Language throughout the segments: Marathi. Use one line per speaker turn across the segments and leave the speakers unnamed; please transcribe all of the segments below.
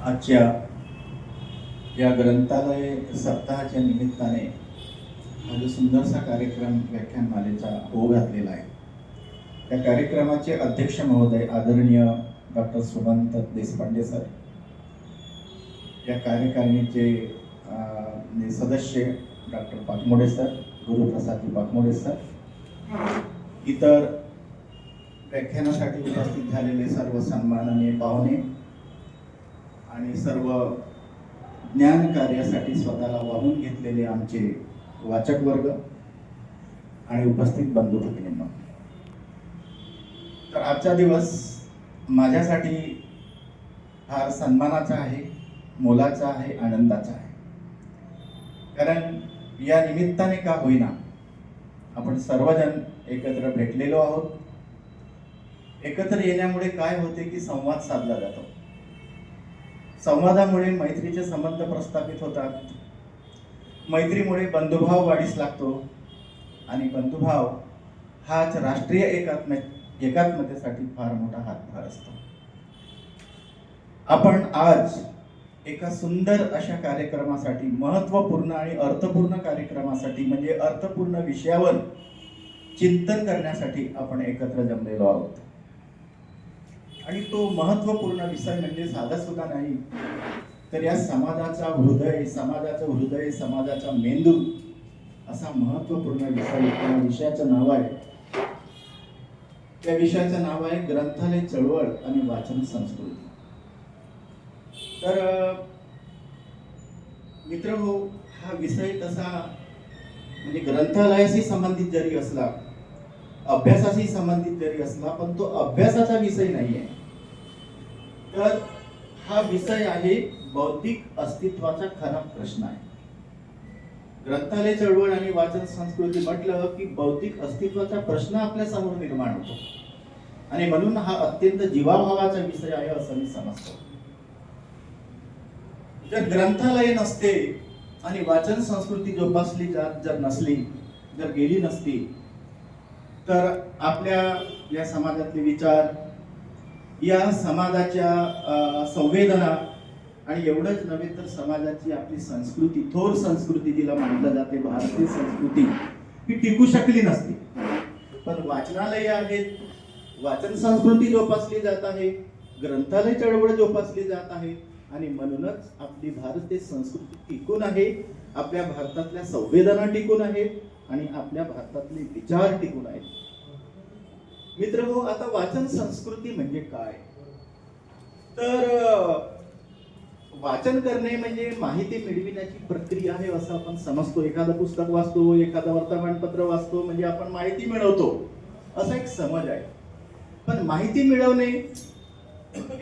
आजच्या या ग्रंथालय सप्ताहाच्या निमित्ताने हा जो सुंदरसा कार्यक्रम व्याख्यानमालेचा हो घातलेला आहे. त्या कार्यक्रमाचे अध्यक्ष महोदय आदरणीय डॉक्टर सुमंत देशपांडे सर या कार्यकारिणीचे सदस्य doctor Pakmode sir Guruprasadji Pakmode sir इतर व्याख्यानासाठी उपस्थित झालेले सर्व सन्माननीय पाहुणे आणि सर्व ज्ञान कार्यासाठी स्वतःला वाहून घेतलेले आमचे वाचक वर्ग आणि उपस्थित बंधू भगिनींनो. तर आजचा दिवस माझ्यासाठी फार सन्मानाचा आहे मोलाचा आहे आनंदाचा आहे. कारण या निमित्ताने का होईना आपण सर्वजण एकत्र भेटलेलो आहोत. एकत्र येण्यामुळे काय होते की संवाद साधला जातो. संवादामुळे मैत्रीचे संबंध प्रस्थापित होतात. मैत्रीमुळे बंधुभाव वाढीस लागतो. आणि बंधुभाव हाच राष्ट्रीय एकात्म एकात्मतेसाठी फार मोठा हातभार असतो. आपण आज एका सुंदर अशा कार्यक्रमासाठी महत्त्वपूर्ण आणि अर्थपूर्ण कार्यक्रमासाठी म्हणजे अर्थपूर्ण विषयावर चिंतन करण्यासाठी आपण एकत्र जमलेलो आहोत. आणि तो महत्त्वपूर्ण विषय म्हणजे साधा सुद्धा नाही. तर या समाजाचा हृदय समाजाचं हृदय समाजाचा मेंदू असा महत्त्वपूर्ण विषय त्या विषयाचं नाव आहे. त्या विषयाचं नाव आहे ग्रंथालय चळवळ आणि वाचन संस्कृती. तर मित्र हो हा विषय तसा म्हणजे ग्रंथालयाशी संबंधित जरी असला अभ्यासाशी संबंधित जरी असला पण तो अभ्यासाचा विषय नाही आहे. तर हा विषय आहे बौद्धिक अस्तित्वाचा खरा प्रश्न आहे. ग्रंथालय चळवळ आणि वाचन संस्कृती म्हटलं की बौद्धिक अस्तित्वाचा प्रश्न आपल्यासमोर निर्माण होतो. आणि म्हणून हा अत्यंत जीवाभावाचा विषय आहे असं मी समजतो. जर ग्रंथालय नसते आणि वाचन संस्कृती जोपासली जात जर नसली जर गेली नसती तर आपल्या या समाजातले विचार या समाजाच्या संवेदना आणि एवढंच नव्हे तर समाजाची आपली संस्कृती थोर संस्कृती जिला मानलं जाते भारतीय संस्कृती ही टिकू शकली नसती. पण वाचनालय आहेत वाचन संस्कृती जोपासली जात आहे ग्रंथालय चळवळ जोपासली जात आहे आणि म्हणूनच आपली भारतीय संस्कृती टिकून आहे आपल्या भारतातल्या संवेदना टिकून आहेत आणि आपल्या भारतातले विचार टिकून आहेत. मित्र हो आता वाचन संस्कृती म्हणजे काय? तर वाचन करणे म्हणजे माहिती मिळविण्याची प्रक्रिया आहे असं आपण समजतो. एखादं पुस्तक वाचतो एखादं वर्तमानपत्र वाचतो म्हणजे आपण माहिती मिळवतो. असा एक समज आहे. पण माहिती मिळवणे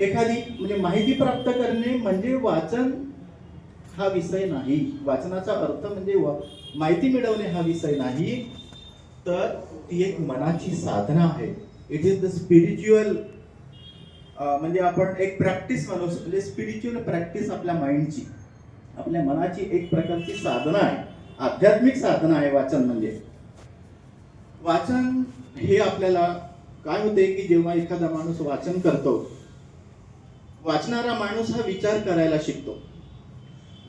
एखादी म्हणजे माहिती प्राप्त करणे म्हणजे वाचन हा विषय नाही. वाचनाचा अर्थ म्हणजे माहिती मिळवणे हा विषय नाही. तर ती एक मनाची साधना आहे. इट इज द स्पिरिच्युअल म्हणजे आपण एक प्रॅक्टिस म्हणू शकतो. म्हणजे स्पिरिच्युअल प्रॅक्टिस आपल्या माइंडची आपल्या मनाची एक प्रकारची साधना आहे. आध्यात्मिक साधना आहे वाचन म्हणजे. वाचन हे आपल्याला काय होते की जेव्हा एखादा माणूस वाचन करतो वाचणारा माणूस हा विचार करायला शिकतो.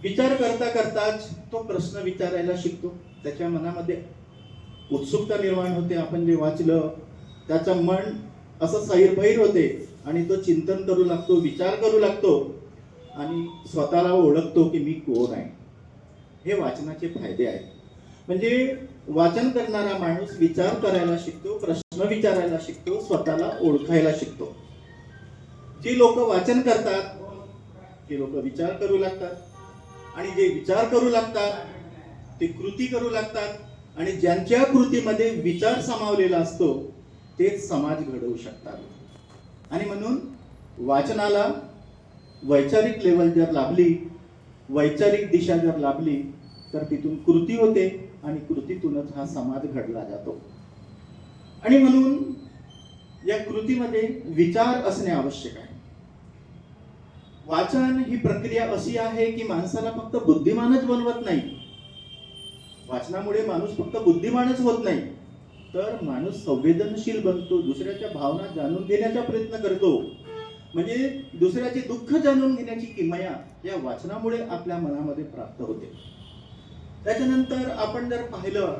विचार करता करताच तो प्रश्न विचारायला शिकतो. त्याच्या मनामध्ये उत्सुकता निर्माण होते. आपण जे वाचलं त्याचं मन असं सैरभैर होते आणि तो चिंतन करू लागतो विचार करू लागतो आणि स्वतःला ओळखतो की मी कोण आहे. हे वाचनाचे फायदे आहेत. म्हणजे वाचन करणारा माणूस विचार करायला शिकतो प्रश्न विचारायला शिकतो स्वतःला ओळखायला शिकतो. जी लोक वाचन करतात ती लोक विचार करू लागतात. आणि जे विचार करू लागतात ते कृती करू लागतात आणि ज्यांच्या कृतीमध्ये विचार सामावलेला असतो तेच समाज घडवू शकतात. आणि म्हणून वाचनाला वैचारिक लेवल जर लाभली वैचारिक दिशा जर लाभली तर तिथून कृती होते आणि कृतीतूनच हा समाज घडला जातो. आणि म्हणून या कृतीमध्ये विचार असणे आवश्यक आहे. वाचन ही प्रक्रिया अशी आहे की माणसाला फक्त बुद्धिमानच बनवत नाही. वाचनामुळे माणूस फक्त बुद्धिमानच होत नाही. तर माणूस संवेदनशील बनतो दुसऱ्याच्या भावना जाणून घेण्याचा प्रयत्न करतो. म्हणजे दुसऱ्याचे दुःख जाणून घेण्याची किमया या वाचनामुळे आपल्या मनामध्ये प्राप्त होते. त्याच्यानंतर आपण जर पाहिलं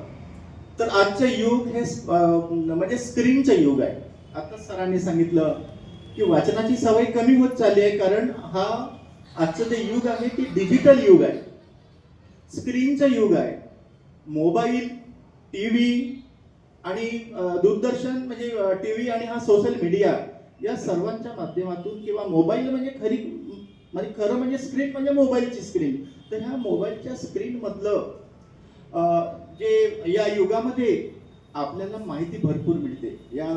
तर आजचं युग हे म्हणजे स्क्रीनचं युग आहे. आता सरांनी सांगितलं की वाचनाची सवय कमी होत चालली आहे कारण हा आजचं जे युग आहे ते डिजिटल युग आहे. स्क्रीनचं युग आहे. मोबाईल टी व्ही आणि दूरदर्शन म्हणजे टी व्ही आणि हा सोशल मीडिया या सर्वांच्या माध्यमातून किंवा मोबाईल म्हणजे खरी म्हणजे खरं म्हणजे स्क्रीन म्हणजे मोबाईलची स्क्रीन तर ह्या मोबाईलच्या स्क्रीनमधलं जे या युगामध्ये आपल्याला माहिती भरपूर मिळते. या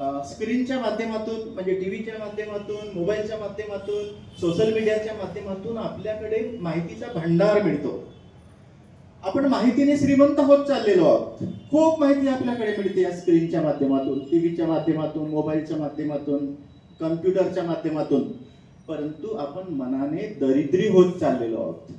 स्क्रीनच्या माध्यमातून म्हणजे टीव्हीच्या माध्यमातून मोबाईलच्या माध्यमातून सोशल मीडियाच्या माध्यमातून आपल्याकडे माहितीचा भंडार मिळतो. आपण माहितीने श्रीमंत होत चाललेलो आहोत. खूप माहिती आपल्याकडे मिळते या स्क्रीनच्या माध्यमातून टीव्हीच्या माध्यमातून मोबाईलच्या माध्यमातून कम्प्युटरच्या माध्यमातून. परंतु आपण मनाने दरिद्री होत चाललेलो आहोत.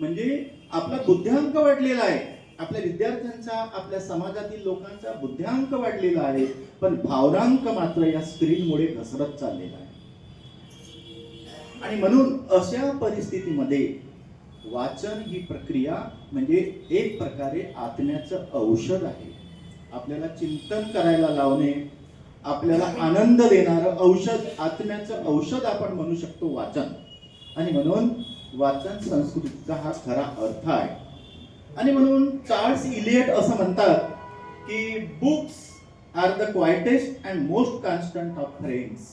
म्हणजे आपला बुद्ध्यांक वाढलेला आहे. आपल्या विद्यार्थ्यांचा आपल्या समाजातील लोकांचा बुद्ध्यांक वाढलेला आहे पण भावनांक मात्र या स्क्रीनमुळे घसरत चाललेला आहे. आणि म्हणून अशा परिस्थितीमध्ये वाचन ही प्रक्रिया म्हणजे एक प्रकारे आत्म्याचं औषध आहे. आपल्याला चिंतन करायला लावणे आपल्याला आनंद देणारं औषध आत्म्याचं औषध आपण म्हणू शकतो वाचन. आणि म्हणून वाचन संस्कृतीचा हा खरा अर्थ आहे. आणि म्हणून चार्ल्स इलियट असं म्हणतात की books are the quietest and most constant of friends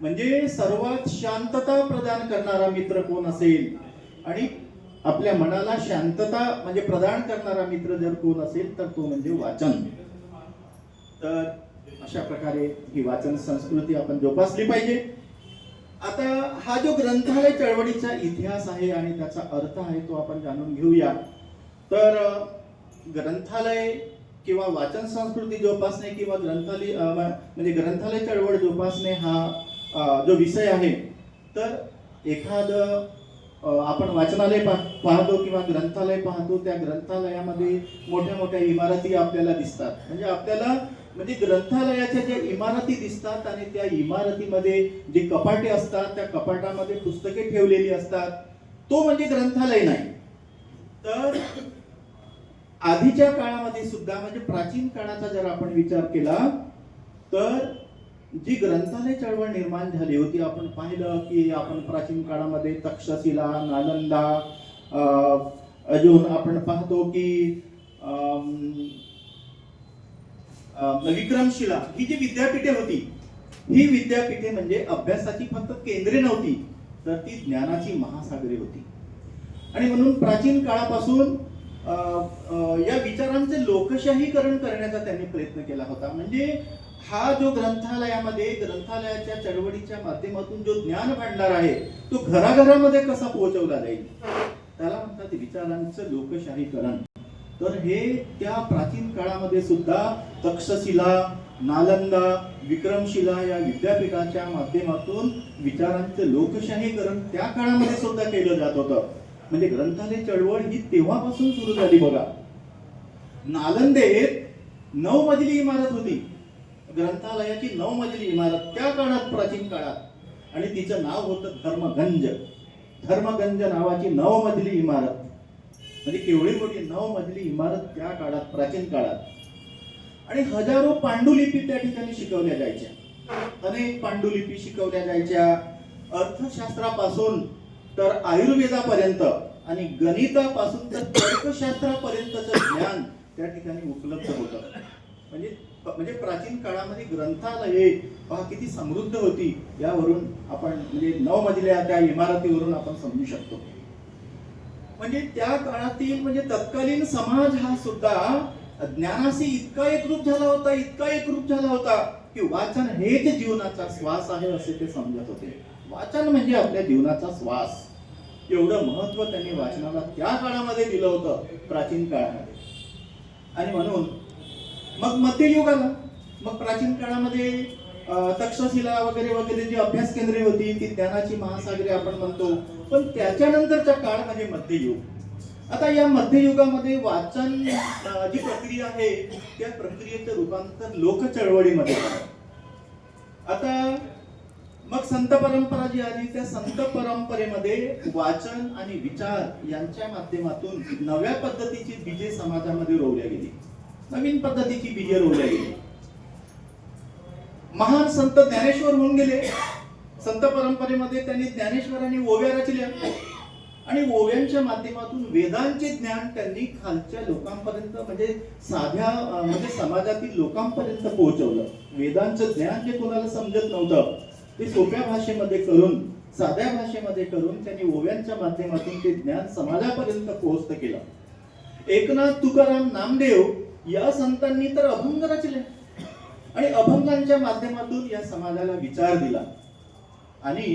म्हणजे सर्वात शांतता प्रदान करणारा मित्र कोण असेल? आणि आपल्या मनाला शांतता म्हणजे प्रदान करणारा मित्र जर कोण असेल तर तो म्हणजे वाचन. तर अशा प्रकारे ही वाचन संस्कृती आपण जोपासली पाहिजे. आता हा जो ग्रंथालय चळवळीचा इतिहास आहे आणि त्याचा अर्थ आहे तो आपण जाणून घेऊया. तर ग्रंथालय किंवा वाचन संस्कृती जोपासणे किंवा ग्रंथालय म्हणजे ग्रंथालय चळवळ जोपासणे हा जो विषय आहे तर एखादं आपण वाचनालय पा- पाहतो किंवा ग्रंथालय पाहतो त्या ग्रंथालयामध्ये मोठ्या मोठ्या इमारती आपल्याला दिसतात. म्हणजे आपल्याला म्हणजे ग्रंथालयाच्या ज्या इमारती दिसतात आणि त्या इमारतीमध्ये जे कपाटे असतात त्या कपाटामध्ये पुस्तके ठेवलेली असतात तो म्हणजे ग्रंथालय नाही. तर आधीच्या काळामध्ये सुद्धा म्हणजे प्राचीन काळाचा जर आपण विचार केला तर जी ग्रंथालय चळवळ निर्माण झाली होती आपण पाहिलं की आपण प्राचीन काळामध्ये तक्षशिला नालंदा अं, अजून आपण पाहतो की अं, विक्रमशिला ही जी विद्यापीठे होती ही विद्यापीठे म्हणजे अभ्यासाची फक्त केंद्रे नव्हती तर ती ज्ञानाची महासागरे होती. आणि म्हणून प्राचीन काळापासून या विचारांचे लोकशाहीकरण करण्याचा त्यांनी प्रयत्न केला होता. म्हणजे हा जो ग्रंथालयामध्ये ग्रंथालयाच्या चळवळीच्या माध्यमातून जो ज्ञान भांडार आहे तो घराघरामध्ये कसा पोहोचवला जाईल? त्याला म्हणतात विचारांचं लोकशाहीकरण. तर हे त्या प्राचीन काळामध्ये सुद्धा तक्षशिला नालंदा विक्रमशिला या विद्यापीठाच्या माध्यमातून विचारांचं लोकशाहीकरण त्या काळामध्ये सुद्धा केलं जात होतं. म्हणजे ग्रंथालय चळवळ ही तेव्हापासून सुरू झाली बघा. नालंदेत नऊ मजली इमारत होती. ग्रंथालयाची नऊ मजली इमारत त्या काळात प्राचीन काळात. आणि तिचं नाव होतं धर्मगंज. धर्मगंज नावाची नऊ मजली इमारत. म्हणजे केवढी मोठी नऊ मजली इमारत त्या काळात प्राचीन काळात. आणि हजारो पांडुलिपी त्या ठिकाणी शिकवल्या जायच्या. अनेक पांडुलिपी शिकवल्या जायच्या. अर्थशास्त्रापासून तर आयुर्वेदापर्यंत आणि गणितापासून तर तर्कशास्त्रापर्यंतचं ज्ञान त्या ठिकाणी उपलब्ध होतं. म्हणजे म्हणजे प्राचीन काळामध्ये ग्रंथालये पहा किती समृद्ध होती यावरून आपण म्हणजे नऊ मजल्या त्या इमारतीवरून आपण समजू शकतो. म्हणजे त्या काळातील म्हणजे तत्कालीन समाज हा सुद्धा ज्ञानाशी इतका एकरूप झाला होता इतका एकरूप झाला होता की वाचन हेच जीवनाचा श्वास आहे असे ते समजत होते. वाचन म्हणजे आपल्या जीवनाचा श्वास. एवढं महत्त्व त्यांनी वाचनाला त्या काळामध्ये दिलं होतं प्राचीन काळामध्ये. आणि म्हणून मग मध्ययुग आला मग प्राचीन काळामध्ये तक्षशिला वगैरे वगैरे जी अभ्यास केंद्रे होती ती ज्ञानाची महासागरे आपण म्हणतो. पण त्याच्यानंतरचा काळ म्हणजे मध्ययुग. आता या मध्ययुगामध्ये वाचन जी प्रक्रिया आहे त्या प्रक्रियेचं रूपांतर लोक चळवळीमध्ये आता मग संत परंपरा जी आली त्या संत परंपरेमध्ये वाचन आणि विचार यांच्या माध्यमातून नव्या पद्धतीची बीजे समाजामध्ये रोवल्या गेली. नवीन पद्धतीची बीजे रोवल्या गेली. महान संत ज्ञानेश्वर होऊन गेले. संत परंपरेमध्ये त्यांनी ज्ञानेश्वरांनी ओव्या रचल्या. आणि ओव्यांच्या माध्यमातून वेदांचे ज्ञान त्यांनी खालच्या लोकांपर्यंत म्हणजे साध्या म्हणजे समाजातील लोकांपर्यंत पोहोचवलं. वेदांचं ज्ञान जे कोणाला समजत नव्हतं ते सोप्या भाषेमध्ये करून साध्या भाषेमध्ये करून त्यांनी ओव्यांच्या माध्यमातून ते ज्ञान समाजापर्यंत पोहोचत केलं. एकनाथ तुकाराम नामदेव या संतांनी तर अभंग रचले. आणि अभंगांच्या माध्यमातून या समाजाला विचार दिला. आणि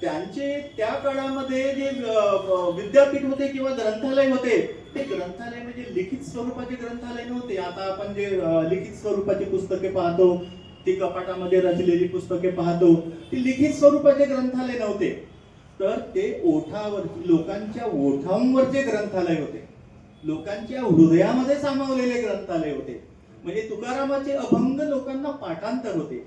त्यांचे त्या काळामध्ये जे विद्यापीठ होते किंवा ग्रंथालय होते ते ग्रंथालय म्हणजे लिखित स्वरूपाचे ग्रंथालय नव्हते. आता आपण जे लिखित स्वरूपाची पुस्तके पाहतो ती कपाटामध्ये रचलेली पुस्तके पाहतो ती लिखित स्वरूपाचे ग्रंथालय नव्हते. तर ते ओठावर लोकांच्या ओठांवरचे ग्रंथालय होते. लोकांच्या हृदयामध्ये सामावलेले ग्रंथालय होते. म्हणजे तुकारामाचे अभंग लोकांना पाठांतर होते.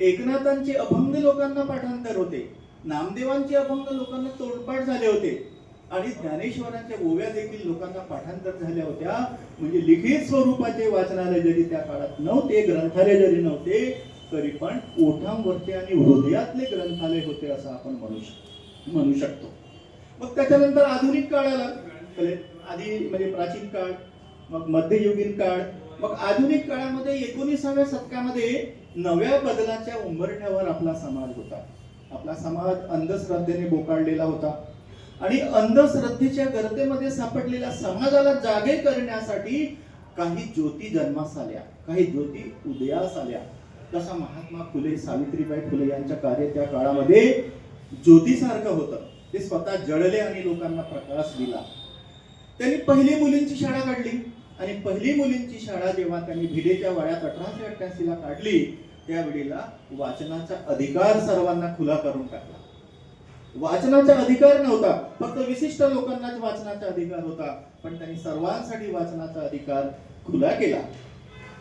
एकनाथांचे अभंग लोकांना पाठांतर होते. नामदेवांचे अभंग लोकांना तोडपाठ झाले होते. आणि ज्ञानेश्वरांच्या ओव्या देखील लोकांना पाठांतर झाल्या होत्या. म्हणजे लिखित स्वरूपाचे वाचनालय जरी त्या काळात नव्हते ग्रंथालय जरी नव्हते तरी पण ओठांवरचे आणि हृदयातले ग्रंथालय होते असं आपण म्हणू शकतो म्हणू शकतो. मग त्याच्यानंतर आधुनिक काळ आला. आधी म्हणजे प्राचीन काळ मग मध्ययुगीन काळ मग आधुनिक काळामध्ये एकोणीसाव्या शतकामध्ये नव्या बदलाच्या उंबरठ्यावर आपला समाज होता. आपला समाज अंधश्रद्धेने बोकाळलेला होता. आणि अंधश्रद्धेच्या गर्तेमध्ये सापडलेल्या समाजाला जागे करण्यासाठी काही ज्योती जन्मास आल्या काही ज्योती उदयास आल्या. तसा महात्मा फुले सावित्रीबाई फुले यांच्या कार्य त्या काळामध्ये ज्योतीसारखं होतं. ते स्वतः जळले आणि लोकांना प्रकाश दिला. त्यांनी पहिली मुलींची शाळा काढली आणि पहिली मुलींची शाळा जेव्हा त्यांनी भिडेच्या वयात अठराशे अठ्ठ्याऐंशी ला काढली त्यावेळेला वाचनाचा अधिकार सर्वांना खुला करून टाकला. वाचनाचा अधिकार नव्हता. फक्त विशिष्ट लोकांनाच वाचनाचा अधिकार होता. पण त्यांनी सर्वांसाठी वाचनाचा अधिकार खुला केला.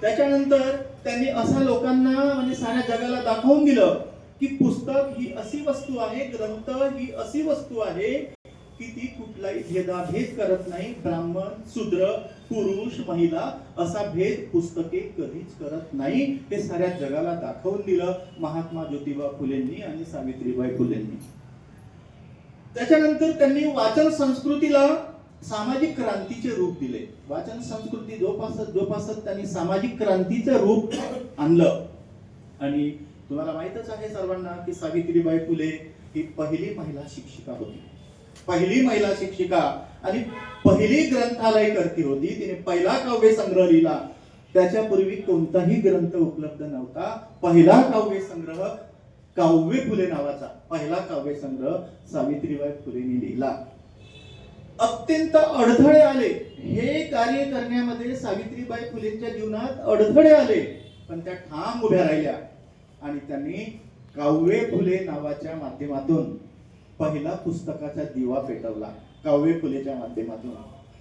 त्याच्यानंतर त्यांनी असा लोकांना म्हणजे साऱ्या जगाला दाखवून दिलं की पुस्तक ही अशी वस्तू आहे ग्रंथ ही अशी वस्तू आहे की ती कुठलाही भेदाभेद करत नाही. ब्राह्मण शूद्र पुरुष महिला असा भेद पुस्तके कधीच करत नाही. हे साऱ्या जगाला दाखवून दिलं महात्मा ज्योतिबा फुलेंनी आणि सावित्रीबाई फुलेंनी. त्याच्यानंतर त्यांनी वाचन संस्कृतीला सामाजिक क्रांतीचे रूप दिले. वाचन संस्कृती जोपासत जोपासत त्यांनी सामाजिक क्रांतीचं रूप आणलं. आणि तुम्हाला माहितच आहे सर्वांना की सावित्रीबाई फुले ही पहिली महिला शिक्षिका होती. पहिली महिला शिक्षिका आणि पहिली ग्रंथालय करती होती. तिने पहिला काव्य संग्रह लिहिला. त्याच्यापूर्वी कोणताही ग्रंथ उपलब्ध नव्हता. पहिला काव्य संग्रह काव्य फुले नावाचा पहिला काव्य संग्रह सावित्रीबाई फुलेंनी लिहिला. अत्यंत अडथळे आले. हे कार्य करण्यामध्ये सावित्रीबाई फुलेंच्या जीवनात अडथळे आले. पण त्या ठाम उभ्या राहिल्या. आणि त्यांनी काव्य फुले नावाच्या माध्यमातून पहिला पुस्तकाचा दिवा पेटवला. काव्य फुलेच्या माध्यमातून.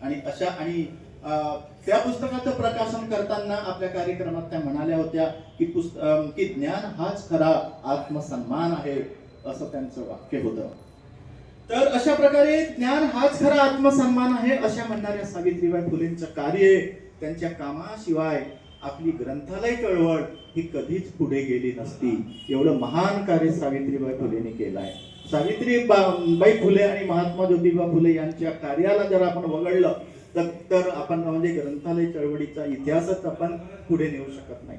आणि अशा आणि त्या पुस्तकाचं प्रकाशन करताना आपल्या कार्यक्रमात त्या म्हणाल्या होत्या की पुस्त की ज्ञान हाच खरा आत्मसन्मान आहे असं त्यांचं वाक्य होतं. तर अशा प्रकारे ज्ञान हाच खरा आत्मसन्मान आहे अशा म्हणणाऱ्या सावित्रीबाई फुलेंचं कार्य त्यांच्या कामाशिवाय आपली ग्रंथालय चळवळ ही कधीच पुढे गेली नसती. एवढं महान कार्य सावित्रीबाई फुलेने केलं आहे सावित्रीबाई फुले आणि महात्मा ज्योतिबा फुले यांच्या कार्याला जर आपण वगळलं तर तर आपण म्हणजे ग्रंथालय चळवळीचा इतिहासच आपण पुढे नेऊ शकत नाही.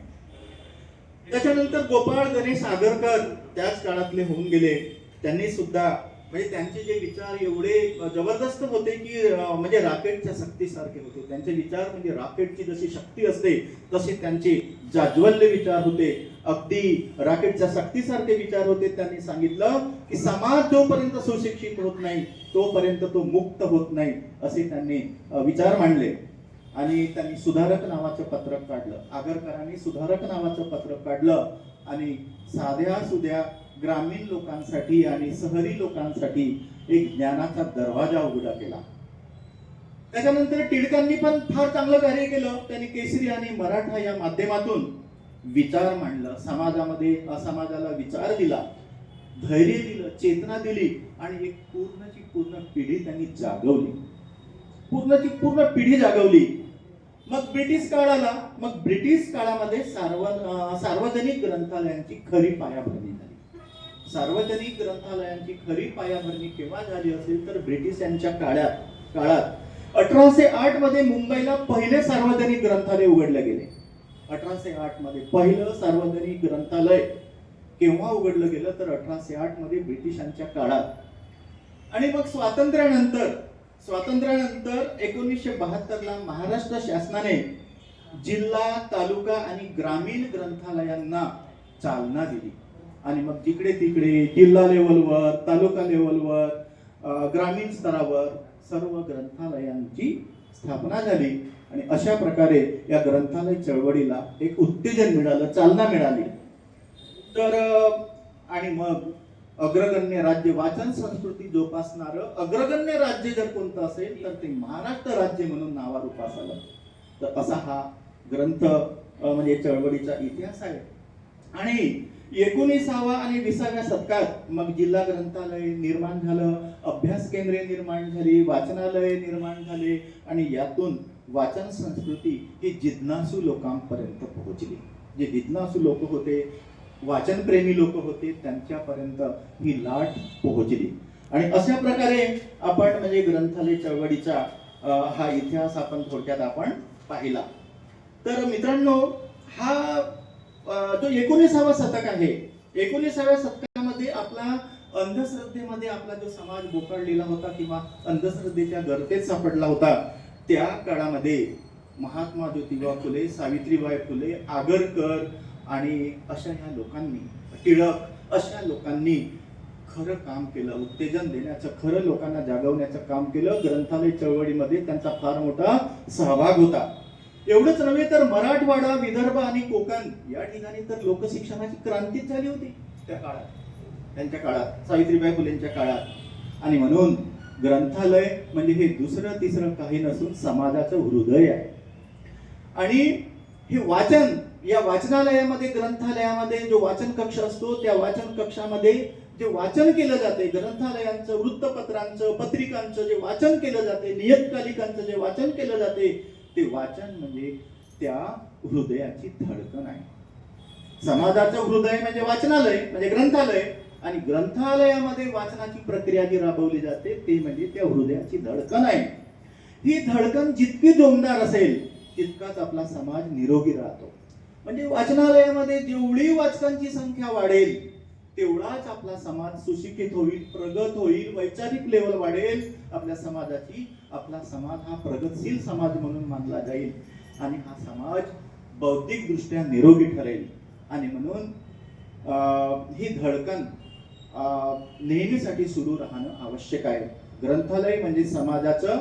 त्याच्यानंतर गोपाळ गणेश आगरकर त्याच काळातले होऊन गेले. त्यांनी सुद्धा म्हणजे त्यांचे जे विचार एवढे जबरदस्त होते की म्हणजे रॉकेटच्या शक्तीसारखे होते. त्यांचे विचार म्हणजे रॉकेटची जशी शक्ती असते तसे त्यांचे जाज्वल्य विचार होते. अगदी रॉकेटच्या शक्तीसारखे विचार होते. त्यांनी सांगितलं की समाज जोपर्यंत सुशिक्षित होत नाही तोपर्यंत तो मुक्त होत नाही असे त्यांनी विचार मांडले. आणि त्यांनी सुधारक नावाचं पत्रक काढलं. आगरकरांनी सुधारक नावाचं पत्रक काढलं आणि साध्या सुध्या ग्रामीण लोकांसाठी आणि शहरी लोकांसाठी एक ज्ञानाचा दरवाजा उघडा केला. त्याच्यानंतर टिळकांनी पण फार चांगलं कार्य केलं. त्यांनी केसरी आणि मराठा या माध्यमातून विचार मांडलं. समाजामध्ये असमाजाला विचार दिला धैर्य दिलं चेतना दिली आणि एक पूर्णची पूर्ण पिढी त्यांनी जागवली. पूर्णची पूर्ण पिढी जागवली. मग ब्रिटिश काळ आला मग ब्रिटिश काळामध्ये सार्व सार्वजनिक ग्रंथालयांची खरी पायाभरणी झाली. सार्वजनिक ग्रंथालयांची खरी पायाभरणी केव्हा झाली असेल तर ब्रिटिश यांच्या काळात काळात. अठराशे आठमध्ये मुंबईला पहिले सार्वजनिक ग्रंथालय उघडले गेले. अठराशे आठमध्ये पहिलं सार्वजनिक ग्रंथालय केव्हा उघडलं गेलं तर अठराशे आठमध्ये ब्रिटिशांच्या काळात. आणि मग स्वातंत्र्यानंतर स्वातंत्र्यानंतर एकोणीसशे बहात्तरला महाराष्ट्र शासनाने जिल्हा तालुका आणि ग्रामीण ग्रंथालयांना चालना दिली. आणि मग जिकडे तिकडे जिल्हा लेवलवर तालुका लेवलवर ग्रामीण स्तरावर सर्व ग्रंथालयांची स्थापना झाली. आणि अशा प्रकारे या ग्रंथालय चळवळीला एक उत्तेजन मिळालं चालना मिळाली. तर आणि मग अग्रगण्य राज्य वाचन संस्कृती जोपासणार अग्रगण्य राज्य जर कोणतं असेल तर ते महाराष्ट्र राज्य म्हणून नावारूपास आलं तर असा हा ग्रंथ म्हणजे चळवळीचा इतिहास आहे. आणि एकोणीसावा आणि विसाव्या शतकात मग जिल्हा ग्रंथालय निर्माण झालं अभ्यास केंद्रे निर्माण झाली वाचनालय निर्माण झाले आणि यातून वाचन संस्कृती ही जिज्ञासू लोकांपर्यंत पोहोचली. जे जिज्ञासू लोक होते वाचनप्रेमी लोक होते त्यांच्यापर्यंत ही लाट पोहोचली. आणि अशा प्रकारे आपण म्हणजे ग्रंथालय चळवळीचा हा इतिहास आपण थोडक्यात आपण पाहिला. तर मित्रांनो हा तो जो एकोणीसावा शतक आहे. एकोणीसाव्या शतकामध्ये आपला अंधश्रद्धेमध्ये आपला जो समाज बोकाळलेला होता किंवा अंधश्रद्धेच्या गर्तेत सापडला होता त्या काळामध्ये महात्मा ज्योतिबा फुले सावित्रीबाई फुले आगरकर आणि अशा ह्या लोकांनी टिळक अशा लोकांनी खरं काम केलं उत्तेजन देण्याचं खरं लोकांना जागवण्याचं काम केलं. ग्रंथालय चळवळीमध्ये त्यांचा फार मोठा सहभाग होता. एवढंच नव्हे तर मराठवाडा विदर्भ आणि कोकण या ठिकाणी तर लोकशिक्षणाची क्रांतीच झाली होती त्या काळात. त्यांच्या काळात सावित्रीबाई फुलेंच्या काळात. आणि म्हणून ग्रंथालय म्हणजे हे दुसरं तिसरं काही नसून समाजाचं हृदय आहे. आणि हे वाचन या वाचनालयामध्ये ग्रंथालयामध्ये जो वाचन कक्ष असतो त्या वाचन कक्षामध्ये जे वाचन केलं जाते ग्रंथालयांचं वृत्तपत्रांचं पत्रिकांचं जे वाचन केलं जाते नियतकालिकांचं जे वाचन केलं जाते ते वाचन म्हणजे त्या हृदयाची धडकन आहे. समाजाचं हृदय म्हणजे वाचनालय म्हणजे ग्रंथालय. आणि ग्रंथालयामध्ये वाचनाची प्रक्रिया जी राबवली जाते ते म्हणजे त्या हृदयाची धडकन आहे. ही धडकन जितकी जोमदार असेल तितकाच आपला समाज निरोगी राहतो. म्हणजे वाचनालयामध्ये जेवढी वाचकांची संख्या वाढेल तेवढाच आपला समाज सुशिक्षित होईल प्रगत होईल वैचारिक लेवल वाढेल. आपल्या समाजाची आपला समाज हा प्रगतशील समाज म्हणून मानला जाईल. आणि हा समाज बौद्धिकदृष्ट्या निरोगी ठरेल. आणि म्हणून ही धडकन नेहमीसाठी सुरू राहणं आवश्यक आहे. ग्रंथालय म्हणजे समाजाचं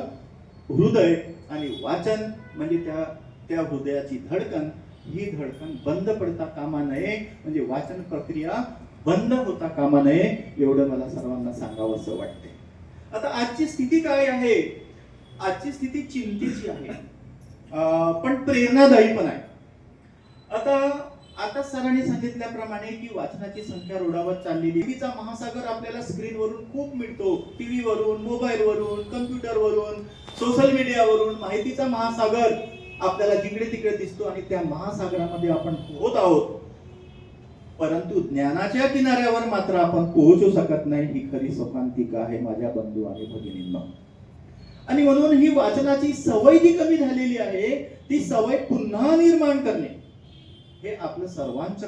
हृदय आणि वाचन म्हणजे त्या त्या हृदयाची धडकन. ही धडकण बंद पडता कामा नये म्हणजे वाचन प्रक्रिया बंद होता कामा नये एवढं मला सर्वांना सांगावं असं वाटते आता आजची स्थिती काय आहे? आजची स्थिती चिंतेची आहे. पण प्रेरणादायी पण आहे. आता आता सरांनी सांगितल्याप्रमाणे की वाचनाची संख्या रोडावर चाललेली टीव्हीचा महासागर आपल्याला स्क्रीनवरून खूप मिळतो. टीव्हीवरून मोबाईलवरून कम्प्युटरवरून सोशल मीडियावरून माहितीचा महासागर. आपल्याला जिकडे तिकडे दिसतो आणि त्या महासागरामध्ये आपण पोहत आहोत. परंतु ज्ञानाच्या किनाऱ्यावर मात्र आपण पोहोचू शकत नाही ही खरी शोकांतिका आहे माझ्या बंधू आणि भगिनींना. आणि म्हणून ही वाचनाची सवय जी कमी झालेली आहे ती सवय पुन्हा निर्माण करणे हे आपलं सर्वांचं